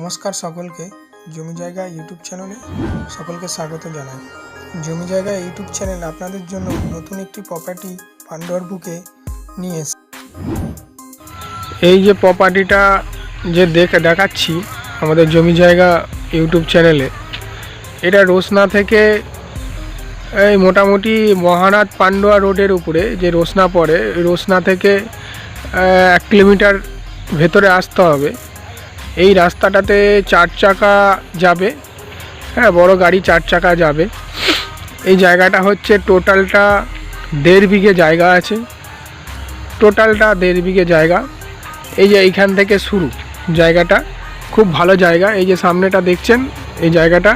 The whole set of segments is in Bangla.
নমস্কার সকলকে জমি জায়গা ইউটিউব চ্যানেলে সকলকে স্বাগত জানাই। জমি জায়গা ইউটিউব চ্যানেল আপনাদের জন্য নতুন একটি প্রপার্টি পান্ডর বুকে নিয়ে এসে এই যে প্রপার্টিটা যে দেখে দেখাচ্ছি আমাদের জমি জায়গা ইউটিউব চ্যানেলে, এটা রোসনা থেকে এই মোটামুটি মহানাথ পান্ডুয়া রোডের উপরে যে রোসনা পড়ে, রোসনা থেকে এক কিলোমিটার ভেতরে আসতে হবে। এই রাস্তাটাতে চার চাকা যাবে হ্যাঁ বড় গাড়ি চার চাকা যাবে। এই জায়গাটা হচ্ছে টোটালটা দেড় বিঘে জায়গা আছে। টোটালটা দেড় বিঘে জায়গা। এই যে এইখান থেকে শুরু জায়গাটা, খুব ভালো জায়গা। এই যে সামনেটা দেখছেন, এই জায়গাটা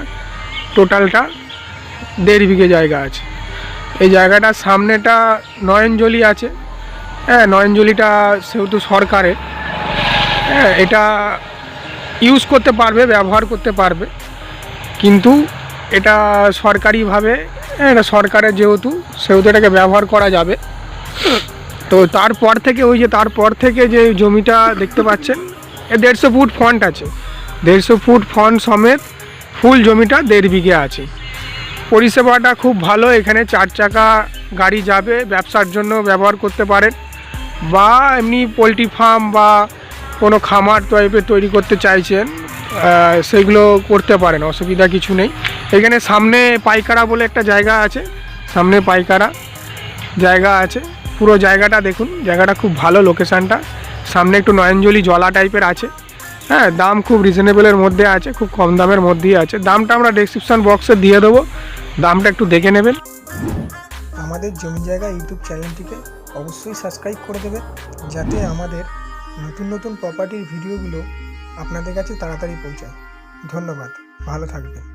টোটালটা দেড় বিঘে জায়গা আছে। এই জায়গাটার সামনেটা নয়নজলি আছে। হ্যাঁ নয়নজলিটা সেহেতু সরকারের। হ্যাঁ এটা ইউজ করতে পারবে ব্যবহার করতে পারবে। কিন্তু এটা সরকারিভাবে হ্যাঁ, এটা সরকারের যেহেতু সেহেতু এটাকে ব্যবহার করা যাবে। তো তারপর থেকে ওই যে তারপর থেকে যে জমিটা দেখতে পাচ্ছেন এ দেড়শো ফুট ফন্ট আছে। দেড়শো ফুট ফন্ট সমেত ফুল জমিটা দেড় বিঘে আছে। পরিষেবাটা খুব ভালো এখানে চার চাকা গাড়ি যাবে ব্যবসার জন্য ব্যবহার করতে পারেন। বা এমনি পোলট্রি ফার্ম বা কোনো খামার টাইপের তৈরি করতে চাইছেন সেগুলো করতে পারেন, অসুবিধা কিছু নেই। এখানে সামনে পাইকারা বলে একটা জায়গা আছে, সামনে পাইকারা জায়গা আছে। পুরো জায়গাটা দেখুন, জায়গাটা খুব ভালো লোকেশানটা সামনে একটু নয়নজলি জলা টাইপের আছে। হ্যাঁ দাম খুব রিজনেবলের মধ্যে আছে, খুব কম দামের মধ্যেই আছে। দামটা আমরা ডেসক্রিপশন বক্সে দিয়ে দেবো। দামটা একটু দেখে নেবেন। আমাদের জমি জায়গা ইউটিউব চ্যানেলটিকে অবশ্যই সাবস্ক্রাইব করে দেবে যাতে আমাদের নতুন নতুন প্রপার্টির ভিডিওগুলো আপনাদের কাছে তাড়াতাড়ি পৌঁছায়। ধন্যবাদ। ভালো থাকবেন।